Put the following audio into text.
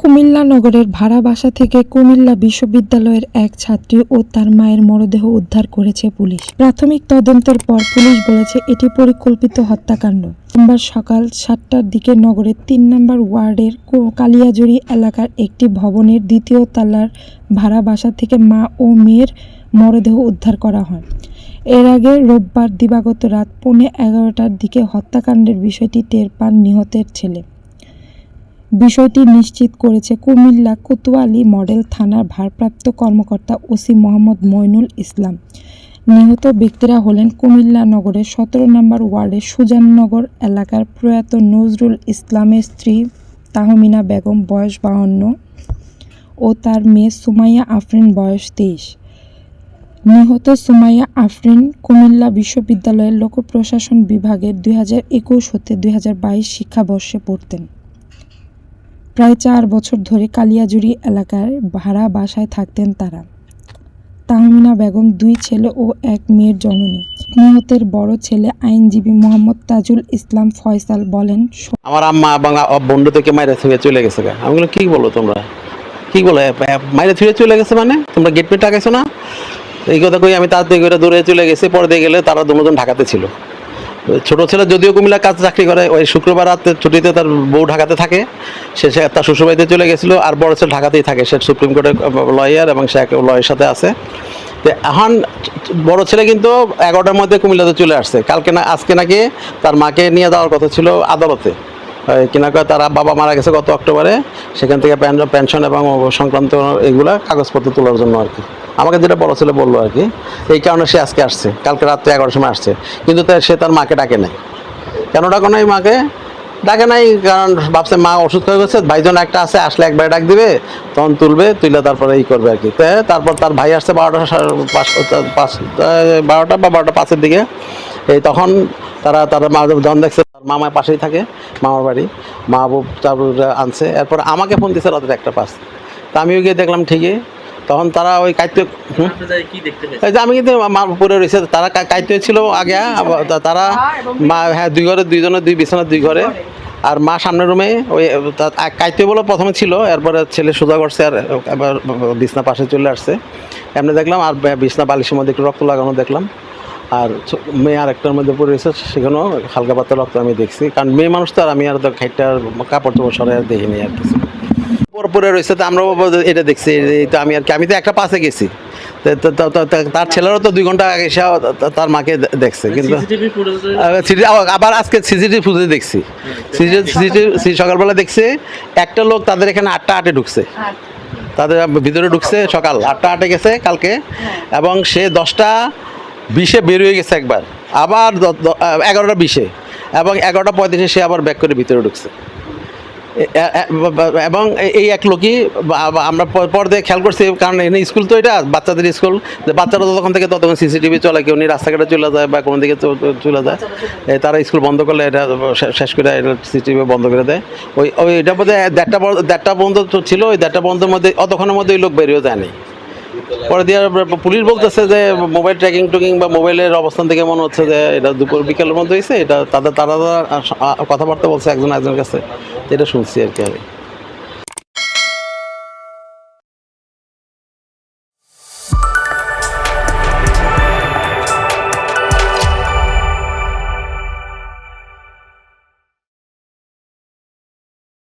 কুমিল্লা নগরের ভাড়া বাসা থেকে কুমিল্লা বিশ্ববিদ্যালয়ের এক ছাত্রী ও তার মায়ের মরদেহ উদ্ধার করেছে পুলিশ। প্রাথমিক তদন্তের পর পুলিশ বলেছে, এটি পরিকল্পিত হত্যাকাণ্ড। সোমবার সকাল সাতটার দিকে নগরের তিন নম্বর ওয়ার্ডের কো- কালিয়াজুড়ি এলাকার একটি ভবনের দ্বিতীয় তলার ভাড়া বাসা থেকে মা ও মেয়ের মরদেহ উদ্ধার করা হয়। এর আগে রোববার দিবাগত রাত পৌনে এগারোটার দিকে হত্যাকাণ্ডের বিষয়টি টের পান নিহতের ছেলে। বিষয়টি নিশ্চিত করেছে কুমিল্লা কোতোয়ালি মডেল থানার ভারপ্রাপ্ত কর্মকর্তা ওসি মোহাম্মদ মইনুল ইসলাম। নিহত ব্যক্তিরা হলেন কুমিল্লা নগরের সতেরো নম্বর ওয়ার্ডের সুজাননগর এলাকার প্রয়াত নজরুল ইসলামের স্ত্রী তাহমিনা বেগম, বয়স বাহান্ন, ও তার মেয়ে সুমাইয়া আফরিন, বয়স তেইশ। নিহত সুমাইয়া আফরিন কুমিল্লা বিশ্ববিদ্যালয়ের লোক প্রশাসন বিভাগের দুই হাজার একুশ হতে দুই হাজার বাইশ শিক্ষাবর্ষে পড়তেন। প্রায় চার বছর ধরে কালিয়াজুড়ি এলাকার ভাড়া বাসায় থাকতেন তারা। তাহমিনা বেগম দুই ছেলে ও এক মেয়ের জননী। নিহতের বড় ছেলে আইনজীবী মোহাম্মদ তাজুল ইসলাম ফয়সাল বলেন আমার আম্মা এবং বন্ধু থেকে মাইরে থেকে চলে গেছে আমি বললাম, কি বলো তোমরা? কি বলো? এ- থেকে চলে গেছে মানে? তোমরা গেট পেট টাকাইছো না? এই কথা কই আমি তার করে দূরে চলে গেছি, পরে দিয়ে গেলে তারা দুজন ঢাকাতে ছিল। ছোট ছেলে যদিও কুমিল্লা কাজ চাকরি করে, ওই শুক্রবার রাতে ছুটিতে তার বউ ঢাকাতে থাকে। সে তার শ্বশুরবাড়িতে চলে গেছিল আর বড় ছেলে ঢাকাতেই থাকে। সে সুপ্রিম কোর্টের লয়ার এবং সে এক লয়ের সাথে আছে। তো এখন বড় ছেলে কিন্তু এগারোটার মধ্যে কুমিল্লাতে চলে আসছে। কালকে না, আজকে নাকি তার মাকে নিয়ে যাওয়ার কথা ছিল আদালতে। কিনা কয়, তারা বাবা মারা গেছে গত অক্টোবরে। সেখান থেকে পেন- পেনশন এবং সংক্রান্ত এগুলা কাগজপত্র তোলার জন্য আর কি। আমাকে যেটা বড় ছেলে বলল আর কি, এই কারণে সে আজকে আসছে, কালকে রাত্রে এগারোটার সময় আসছে। কিন্তু সে তার মাকে ডাকে নাই। কেন ডাকো নাই মাকে? ডাকে নাই কারণ ভাবছে মা ওষুধ হয়ে গেছে, ভাইজন একটা আছে, আসলে একবারে ডাক দিবে, তখন তুলবে তুলে তারপরে ই করবে আর কি। তারপর তার ভাই আসছে বারোটা পাঁচ বারোটা বা বারোটা পাঁচের দিকে। এই তখন তারা তারা মা যখন দেখছে তার মামার পাশেই থাকে, মামার বাড়ি, মা বাবু তারপর আনছে। এরপর আমাকে ফোন দিছে রাতের একটা পাঁচ। তা আমিও গিয়ে দেখলাম ঠিকই তখন তারা ওই কাইতে এই যে আমি কিন্তু মা উপরে রয়েছে, তারা কাইতে ছিল আগে তারা মা হ্যাঁ দুই ঘরে দুইজনের দুই বিছানা দুই ঘরে। আর মা সামনের রুমে, ওই কাইতে বলে প্রথমে ছিল, এরপরে ছেলে সোজা করছে আর এবার বিছনা পাশে চলে আসছে। এমনি দেখলাম, আর বিছনা বালিশের মধ্যে একটু রক্ত লাগানো দেখলাম। আর মেয়ে আর একটার মধ্যে পড়ে রয়েছে, সেখানেও হালকা পাতলা রক্ত আমি দেখছি। কারণ মেয়ে মানুষ তো, আর আমি আর খাইটার কাপড় চোপড় সরাই আর দেখিনি আর কিছু। পর পরে রয়েছে তো আমরাও এটা দেখছি এই তো আমি আর কি আমি তো একটা পাশে গেছি। তার ছেলেরও তো দুই ঘণ্টা আগে এসে তার মাকে দেখছে কিন্তু সিসিটিভি ফুটেজে আবার আজকে সিসিটিভি ফুটেজ দেখছি। সিসিটিভি সকালবেলা দেখছে একটা লোক তাদের এখানে আটটা আটে ঢুকছে। তাদের ভিতরে ঢুকছে সকাল আটটা আটে গেছে কালকে এবং সে দশটা বিশে বের হয়ে গেছে একবার। আবার এগারোটা বিশে এবং এগারোটা পঁয়ত্রিশে সে আবার ব্যাক করে ভিতরে ঢুকছে। এবং এই- এক লোকই আমরা পর পর্দায় খেয়াল করছি, কারণ এখানে স্কুল তো এটা, বাচ্চাদের স্কুল বাচ্চারা যতক্ষণ থেকে ততক্ষণ সিসিটিভি চলে, কেউ রাস্তাঘাটে চলে যায় বা কোনো দিকে চলে যায়। তারা স্কুল বন্ধ করলে এটা শেষ করে এটা সিসিটিভি বন্ধ করে দেয়। ওই ওই এটা বোধ হয় দেড়টা দেড়টা বন্ধ ছিল, ওই দেড়টা বন্ধের মধ্যে, অতক্ষণের মধ্যে ওই লোক বেরিয়েও যায়নি। পরে দিয়ে পুলিশ বলতেছে যে মোবাইল ট্র্যাকিং টুকিং বা মোবাইলের অবস্থান থেকে মনে হচ্ছে যে এটা দুপুর, বিকেলের মধ্যে হয়েছে, এটা তাদের, তারা কথাবার্তা বলছে একজন একজনের কাছে। এটা শুনছি আর কি আমি।